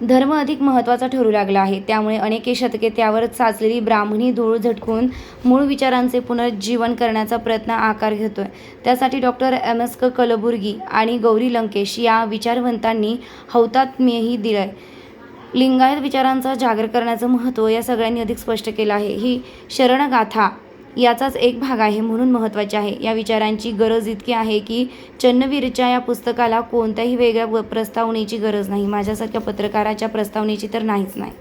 धर्म अधिक महत्त्वाचा ठरू लागला आहे. त्यामुळे अनेके शतके त्यावर साचलेली ब्राह्मणी धूळ झटकून मूळ विचारांचे पुनर्जीवन करण्याचा प्रयत्न आकार घेतोय. त्यासाठी डॉक्टर एम. एस. क. कलबुर्गी आणि गौरी लंकेश या विचारवंतांनी हौतात्म्यही दिलंय. लिंगायत विचारांचा जागर करण्याचं महत्त्व या सगळ्यांनी अधिक स्पष्ट केलं आहे. ही शरणगाथा याचाच एक भाग आहे म्हणून महत्त्वाचे आहे. या विचारांची गरज इतकी आहे की चन्नवीरच्या या पुस्तकाला कोणत्याही वेगळ्या प्रस्तावनेची गरज नाही. माझ्यासारख्या पत्रकाराच्या प्रस्तावनेची तर नाहीच नाही.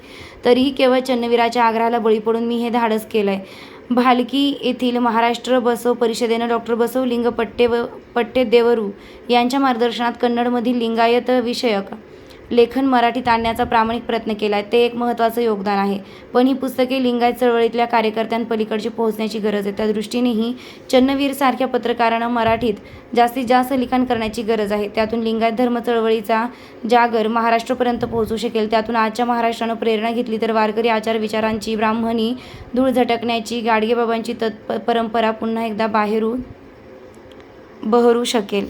तरीही केवळ चन्नवीराच्या आग्रहाला बळी पडून मी हे धाडस केलं आहे भालकी येथील महाराष्ट्र बसव परिषदेनं डॉक्टर बसवलिंग पट्टे व पट्टेदेवरू यांच्या मार्गदर्शनात कन्नडमधील लिंगायत विषयक लेखन मराठीत आणण्याचा प्रामाणिक प्रयत्न केला आहे ते एक महत्त्वाचं योगदान आहे. पण ही पुस्तके लिंगायत चळवळीतल्या कार्यकर्त्यांपलीकडची पोहोचण्याची गरज आहे. त्या दृष्टीनेही चन्नवीरसारख्या पत्रकारांना मराठीत जास्तीत जास्त लिखाण करण्याची गरज आहे. त्यातून लिंगायत धर्म चळवळीचा जागर महाराष्ट्रापर्यंत पोहोचू शकेल. त्यातून आजच्या महाराष्ट्रानं प्रेरणा घेतली तर वारकरी आचार विचारांची ब्राह्मणी धूळ झटकण्याची गाडगेबाबांची तत् परंपरा पुन्हा एकदा बाहेरून बहरू शकेल.